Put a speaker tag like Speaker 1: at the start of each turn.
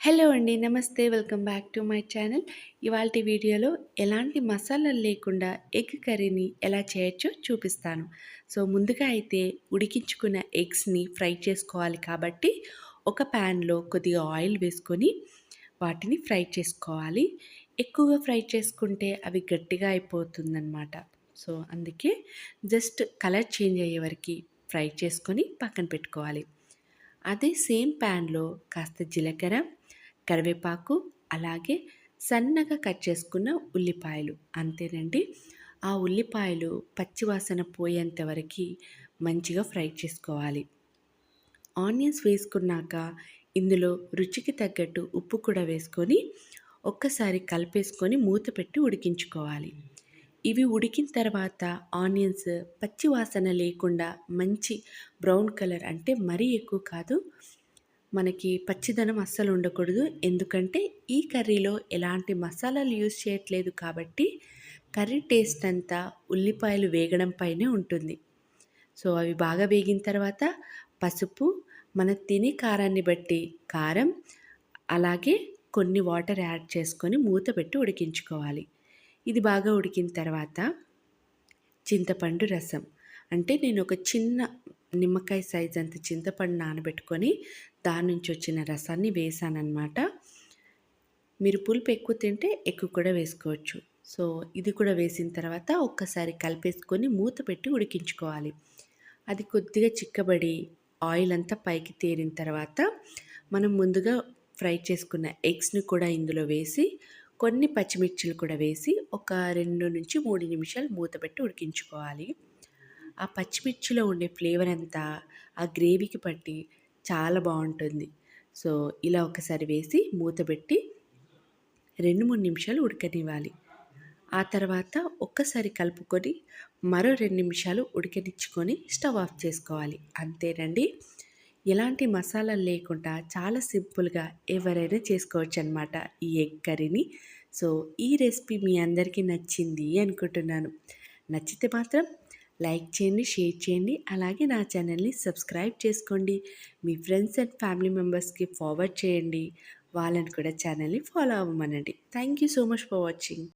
Speaker 1: Hello అండి నమస్తే welcome back to my channel. ఇవాళ వీడియోలో ఎలాంటి మసాలాలు లేకుండా ఎగ్ కర్రీని ఎలా చేయొచ్చో చూపిస్తాను. సో ముందుగా అయితే ఉడికించుకున్న ఎగ్స్ని ఫ్రై చేసుకోవాలి కాబట్టి ఒక ప్యాన్లో కొద్దిగా ఆయిల్ వేసుకొని వాటిని ఫ్రై చేసుకోవాలి. ఎక్కువగా ఫ్రై చేసుకుంటే అవి గట్టిగా అయిపోతుందన్నమాట. సో అందుకే జస్ట్ కలర్ చేంజ్ అయ్యే వరకు ఫ్రై చేసుకొని పక్కన పెట్టుకోవాలి. అదే సేమ్ ప్యాన్లో కాస్త జీలకర్ర కరివేపాకు అలాగే సన్నగా కట్ చేసుకున్న ఉల్లిపాయలు. అంతేనండి. ఆ ఉల్లిపాయలు పచ్చివాసన పోయేంత వరకు మంచిగా ఫ్రై చేసుకోవాలి. ఆనియన్స్ వేసుకున్నాక ఇందులో రుచికి తగ్గట్టు ఉప్పు కూడా వేసుకొని ఒక్కసారి కలిపేసుకొని మూత పెట్టి ఉడికించుకోవాలి. ఇవి ఉడికిన తర్వాత ఆనియన్స్ పచ్చి వాసన లేకుండా మంచి బ్రౌన్ కలర్ అంటే మరీ ఎక్కువ కాదు మనకి పచ్చిదనం అస్సలు ఉండకూడదు. ఎందుకంటే ఈ కర్రీలో ఎలాంటి మసాలాలు యూజ్ చేయట్లేదు కాబట్టి కర్రీ టేస్ట్ అంతా ఉల్లిపాయలు వేగడం పైనే ఉంటుంది. సో అవి బాగా వేగిన తర్వాత పసుపు మన తినే కారాన్ని బట్టి కారం అలాగే కొన్ని వాటర్ యాడ్ చేసుకొని మూత పెట్టి ఉడికించుకోవాలి. ఇది బాగా ఉడికిన తర్వాత చింతపండు రసం. అంటే నేను ఒక చిన్న నిమ్మకాయ సైజ్ అంత చింతపండు నానబెట్టుకొని దాని నుంచి వచ్చిన రసాన్ని వేసానమాట మీరు పులుపు ఎక్కువ తింటే ఎక్కువ కూడా వేసుకోవచ్చు. సో ఇది కూడా వేసిన తర్వాత ఒక్కసారి కలిపేసుకొని మూత పెట్టి ఉడికించుకోవాలి. అది కొద్దిగా చిక్కబడి ఆయిల్ అంతా పైకి తేరిన తర్వాత మనం ముందుగా ఫ్రై చేసుకున్న ఎగ్స్ని కూడా ఇందులో వేసి కొన్ని పచ్చిమిర్చిలు కూడా వేసి ఒక రెండు నుంచి మూడు నిమిషాలు మూత పెట్టి ఉడికించుకోవాలి. ఆ పచ్చిమిర్చిలో ఉండే ఫ్లేవర్ అంతా ఆ గ్రేవీకి పట్టి చాలా బాగుంటుంది. సో ఇలా ఒకసారి వేసి మూత పెట్టి రెండు మూడు నిమిషాలు ఉడకనివ్వాలి. ఆ తర్వాత ఒక్కసారి కలుపుకొని మరో రెండు నిమిషాలు ఉడకనిచ్చుకొని స్టవ్ ఆఫ్ చేసుకోవాలి. అంతేనండి. ఎలాంటి మసాలాలు లేకుండా చాలా సింపుల్గా ఎవరైనా చేసుకోవచ్చు అనమాట ఈ ఎగ్ కర్రీని. సో ఈ రెసిపీ మీ అందరికీ నచ్చింది అనుకుంటున్నాను. నచ్చితే మాత్రం లైక్ చేయండి షేర్ చేయండి. అలాగే నా ఛానల్ని సబ్స్క్రైబ్ చేసుకోండి. మీ ఫ్రెండ్స్ అండ్ ఫ్యామిలీ మెంబర్స్కి ఫార్వర్డ్ చేయండి. వాళ్ళని కూడా ఛానల్ని follow అవ్వమనండి. Thank you so much for watching.